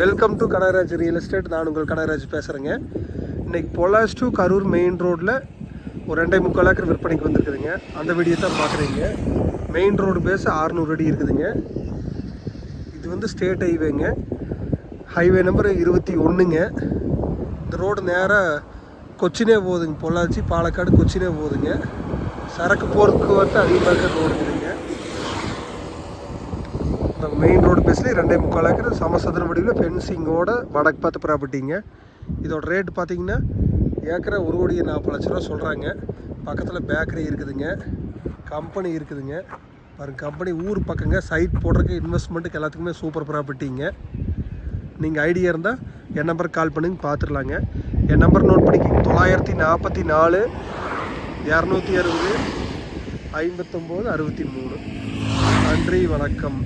Welcome to Kanagaraj real estate நான் உங்கள் கனகராஜ் பேசுகிறேங்க இன்றைக்கி பொலாஸ் டு கரூர் மெயின் ரோட்டில் ஒரு ரெண்டே முக்கால் ஏக்கர் விற்பனைக்கு வந்திருக்குதுங்க. அந்த வீடியோ தான் பார்க்குறீங்க மெயின் ரோடு பேஸ் 600 அடி இருக்குதுங்க. இது வந்து ஸ்டேட் ஹைவேங்க ஹைவே நம்பர் இருபத்தி ஒன்றுங்க இந்த ரோடு நேராக கொச்சினே போகுதுங்க பொள்ளாச்சி பாலக்காடு கொச்சினே போகுதுங்க. சரக்கு போக்குவரத்து அதிகமாக இருக்கிற ரோடு இருக்குதுங்க இந்த மெயின் ரோடு பேஸ்லேயே ரெண்டே முக்கால் ஏக்கர் சமசதுர வடிவில் ஃபென்சிங்கோட வடக்கு பார்த்து ப்ராப்பர்ட்டிங்க இதோட ரேட் பார்த்தீங்கன்னா ஏக்கரை ஒரு கோடியே நாற்பது லட்ச ரூபா சொல்கிறாங்க பக்கத்தில் பேக்கரி இருக்குதுங்க. கம்பெனி இருக்குதுங்க. பாருங்கள் கம்பெனி ஊர் பக்கங்க சைட் போடுறதுக்கு இன்வெஸ்ட்மெண்ட்டுக்கு எல்லாத்துக்குமே சூப்பர் ப்ராப்பர்ட்டிங்க நீங்கள் ஐடியா இருந்தால் என் நம்பருக்கு கால் பண்ணுங்க பார்த்துடலாங்க என் நம்பர் நோட் பண்ணிக்கிங்க. தொள்ளாயிரத்தி நாற்பத்தி நாலு இரநூத்தி அறுபது ஐம்பத்தொம்போது அறுபத்தி மூணு. நன்றி வணக்கம்.